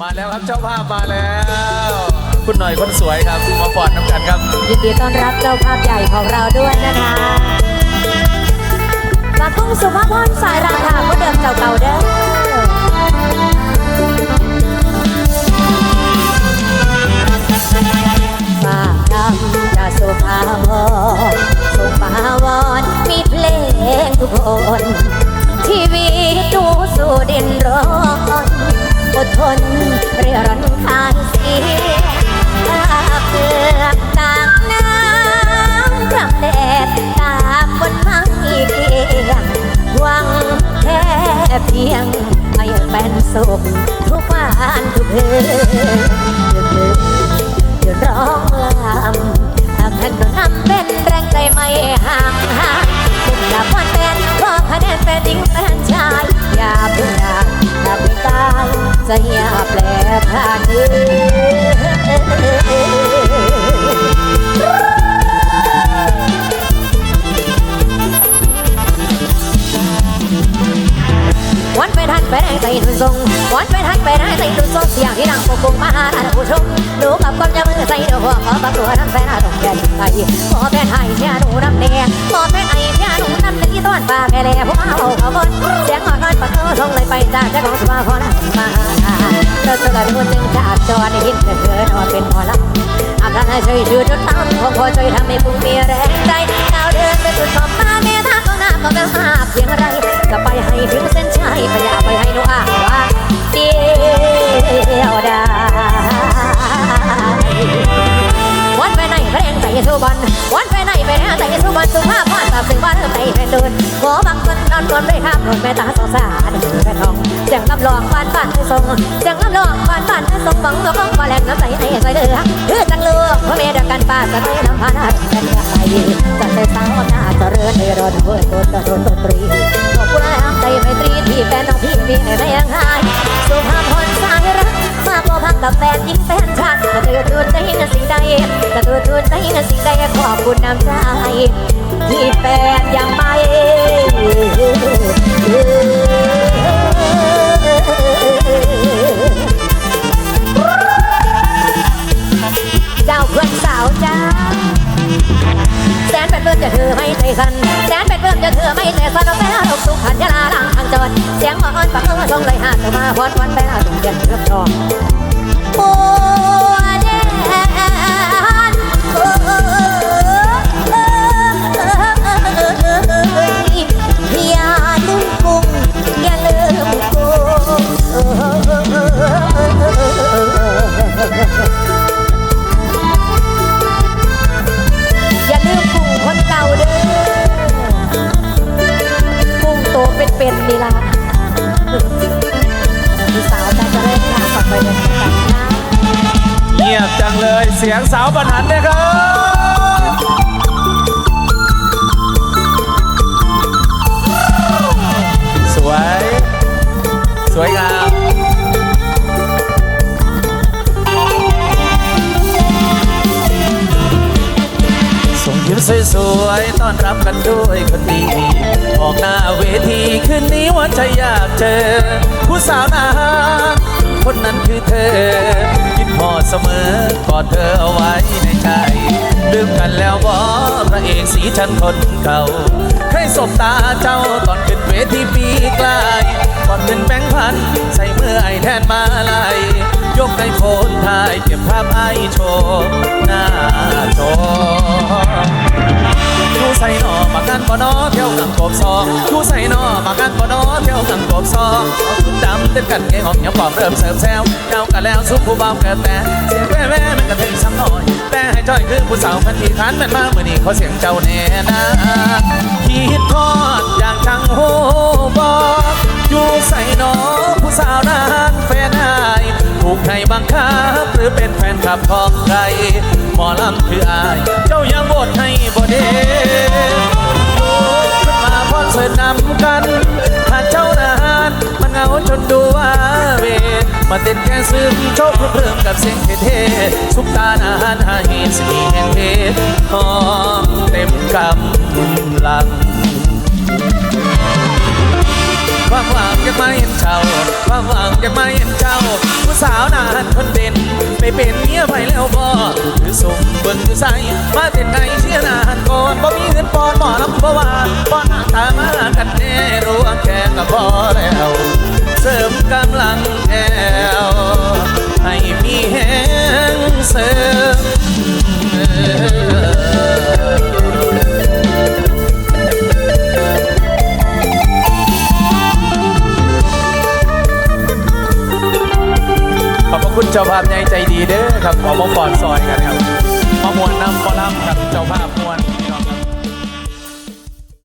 มาแล้วครับเจ้าภาพมาแล้ว คุณหน่อยคนสวยครับมาฟอดน้ำกันครับยินดีต้อนรับเจ้าภาพใหญ่ของเราด้วยนะคะมากกุ้งสุภาพรสายราคาก็เดิมเก่าๆเด้อ อดทนเรียรันคานเสียถ้าเพื่อกตากน้ำกลางแดดตากบนไม้เกียงหวังแค่เพียงให้เป็นสุขทุกวันทุกคืนดึกๆยืนร้องลำหากท่านนำเป็นแรงใจไม่ห่างห่างคุณอยาพลาดเป็นเพราะคะแนนเป็นหญิงเายจะอย่าแปลผ่านเวันไปทันไปได้ใจดุทรงวันไปทันไปได้ใจดุทรงเสียงที่ดังปกปุงมาหาท่านผู้ชมดูกับก้นจะมือใส่ดือหัวขอบักตัวนั้นแฟนต้องแก่ไทยขอแฟนไทยเสียหนูน้ำแดงขอแฟนไทยเสียหนูน้ำตีต้อนปลาแก่แล่ผมเอา ปะเออทรงเลยไปจาเจ้าของสมาพรมาเราจะกันคนหนึ่งจากจอในหินเกิดนอนเป็นพอละอาการให้ช่วยชื่อจุดตั้งของพอช่วยทำให้ผู้มีแรงใจดาวเดินไปสุดขอบฟ้าเมตตาของหน้าของกระหาบเพียงไรจะไปให้ถึงเส้นชัยก็อย่าไปให้หนูอาว่าเดียวางคนนอนกลนด้วยครับรถแม่ตาสองสารแม่ทองเสียงลำลองบ้านบ้านให้ทรงเสียงลำลองบ้านบ้านให้ทรงบังตัวของว่าแรงน้ำใจให้ใจเดือเดือจังเลือกเพราะเมียดักกันป้าจะไม่นำพานาเป็นใครจะใส่สาวหน้าจะเรือนในรถเพื่อนโดนจะโดนดนตรีขอบคุณแรงใจไมตรีที่แฟนน้องพี่มีให้ไม่ยังหายสุภาพรสายรักมากกว่าพักกับแฟนยิ่งแฟนชาติจะเตือนทุนได้นสิ่งใดจะเตือนทุนได้นสิ่งใดขอบคุณน้ำใจ เป็นเพื่อนจะเธอไม่เลสั่นเอาแป้ตกสุขันยาลาลังทางจอดเสียงอ่อนปากเออทรงเลยหาดมาพอดวันแป้ตกเย็นเรับรองโอ้ เป็นๆนี่ล่ะมีสาวจะเล่นค่ะฝากไปเลยกันเงียบจังเลยเสียงสาวบรรหันเนี่ยครับสวย สวยงามส่งยิ้มสวยๆต้อนรับกันด้วยคนดี ออกหน้าเวทีคืนนี้ว่าใจอยากเจอ ผู้สาวนาคนนั้นคือเธอ คิดพอดเสมอกอดเธอเอาไว้ในใจลืมกันแล้วบอพระเอกสีชันคนเก่าเคยสบตาเจ้าตอนขึ้นเวทีปีกลายก่อนเงินแบงค์พัน ใส่เมื่อไอแทนมาลายยกในโคนถ่ายเก็บภาพไอโชว์หน้าจออยู่ใส่หนอมากันบ่นอเที่ยวกั งกบซอคู่ใส่นอมากันบ่นอเที่ยวกังกบซอเอาชุดดำเต้นกันเกงออกยังปอบเริ่มเสิร์ฟแซวเจ้ากันแล้วสุขผู้เบาเกิดแต่เสียงแว่แว่มันกระถึงซ้ำหน่อย แต่ให้จ้อยคือผู้สาวพันทีคันมันมาเมื่อนี้เขาเสียงเจ้าแน่นะคิดทอดอย่างจังโหบอกอยู่ใส่นอผู้สาวนานแฟนหายถูกใครบังคับหรือเป็นแฟนคลับของใครหมอลำคืออาย เจ้ายัง มโชคเพิ่มกับเสียงเท่ๆสุกตานานหาเหตุสีแห่งเพศหอมเต็มกำลังความหวังยังไม่เห็นเจ้าความหวังยังไม่เห็นเจ้า ผู้สาวนานคนเด่นไม่เป็นเมียไผแล้วบ่คือสมเบิ่งคือใส่มาเต้นไงเชียร์นานก่อนบ่มีเงินปอ คุณเจ้าภาพใหญ่ใจดีเด้อครับขอมาฟอนซอยกันครับมามวนนำฟอลัมกับเจ้าภาพมวน